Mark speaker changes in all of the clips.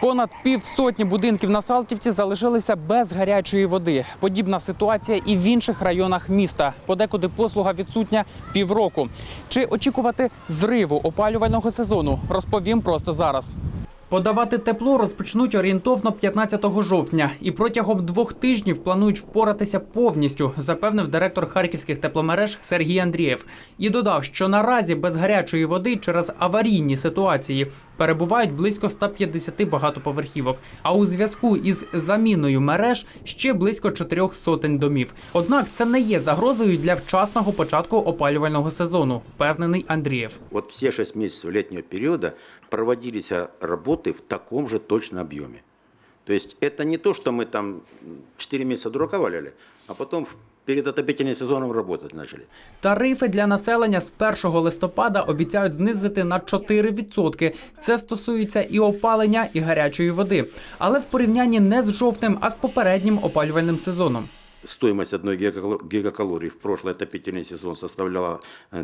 Speaker 1: Понад півсотні будинків на Салтівці залишилися без гарячої води. Подібна ситуація і в інших районах міста. Подекуди послуга відсутня півроку. Чи очікувати зриву опалювального сезону? Розповім просто зараз. Подавати тепло розпочнуть орієнтовно 15 жовтня і протягом двох тижнів планують впоратися повністю, запевнив директор харківських тепломереж Сергій Андрієв. І додав, що наразі без гарячої води через аварійні ситуації перебувають близько 150 багатоповерхівок. А у зв'язку із заміною мереж ще близько чотирьох сотень домів. Однак це не є загрозою для вчасного початку опалювального сезону, впевнений Андрієв.
Speaker 2: Вот все 6 месяцев летнего периода проводились а, работы в таком же точно объеме. То есть это не то, что мы там 4 месяца дурака валяли, а потом в- перед отопительным сезоном работать начали.
Speaker 1: Тарифи для населення з 1 листопада обіцяють знизити на 4%. Це стосується і опалення, і гарячої води. Але в порівнянні не з жовтим, а з попереднім опалювальним сезоном.
Speaker 2: Стоимость одной гигакало- гигакалории в прошлый отопительный сезон составляла э,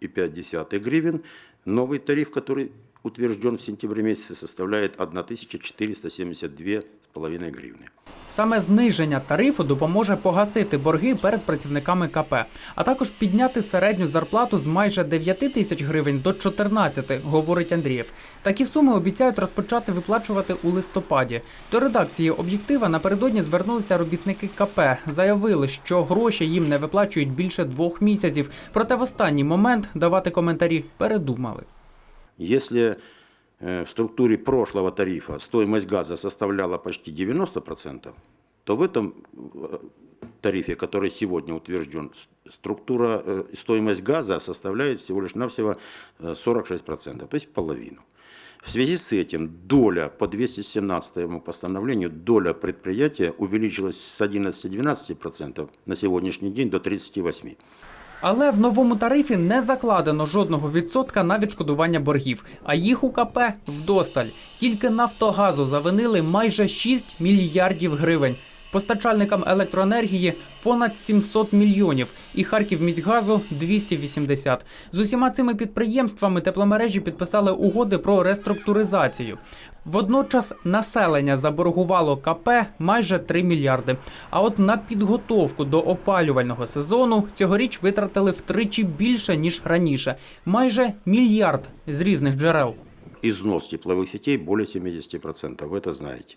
Speaker 2: 1539,5 гривен. Новый тариф, который утвержден в сентябре месяце, составляет 1472,5 гривны.
Speaker 1: Саме зниження тарифу допоможе погасити борги перед працівниками КП, а також підняти середню зарплату з майже 9 тисяч гривень до 14, говорить Андрієв. Такі суми обіцяють розпочати виплачувати у листопаді. До редакції об'єктива напередодні звернулися робітники КП. Заявили, що гроші їм не виплачують більше двох місяців. Проте в останній момент давати коментарі передумали.
Speaker 2: Если э, в структуре прошлого тарифа стоимость газа составляла почти 90%, то в этом э, тарифе, который сегодня утвержден, структура, э, стоимость газа составляет всего лишь навсего э, 46%, то есть половину. В связи с этим доля по 217 постановлению, доля предприятия увеличилась с 11-12% на сегодняшний день до 38%.
Speaker 1: Але в новому тарифі не закладено жодного відсотка на відшкодування боргів, а їх у КП вдосталь. Тільки Нафтогазу завинили майже 6 мільярдів гривень. Постачальникам електроенергії понад 700 мільйонів і Харківміськгазу 280. З усіма цими підприємствами тепломережі підписали угоди про реструктуризацію. Водночас населення заборгувало КП майже 3 мільярди. А от на підготовку до опалювального сезону цьогоріч витратили втричі більше ніж раніше майже мільярд з різних джерел
Speaker 2: Износ тепловых сетей более 70%, вы это знаете.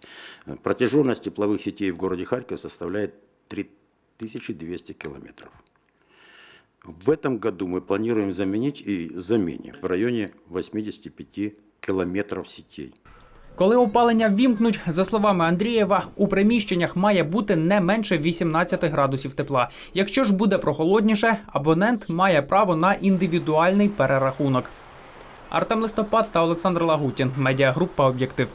Speaker 2: Протяженность тепловых сетей в городе Харьков составляет 3200 километров. В этом году мы планируем заменить и заменим в районе 85 километров сетей.
Speaker 1: Коли опалення ввімкнуть, за словами Андрієва, у приміщеннях має бути не менше 18 градусів тепла. Якщо ж буде прохолодніше, абонент має право на індивідуальний перерахунок. Артем Листопад та Олександр Лагутін. Медіагрупа Об'єктив.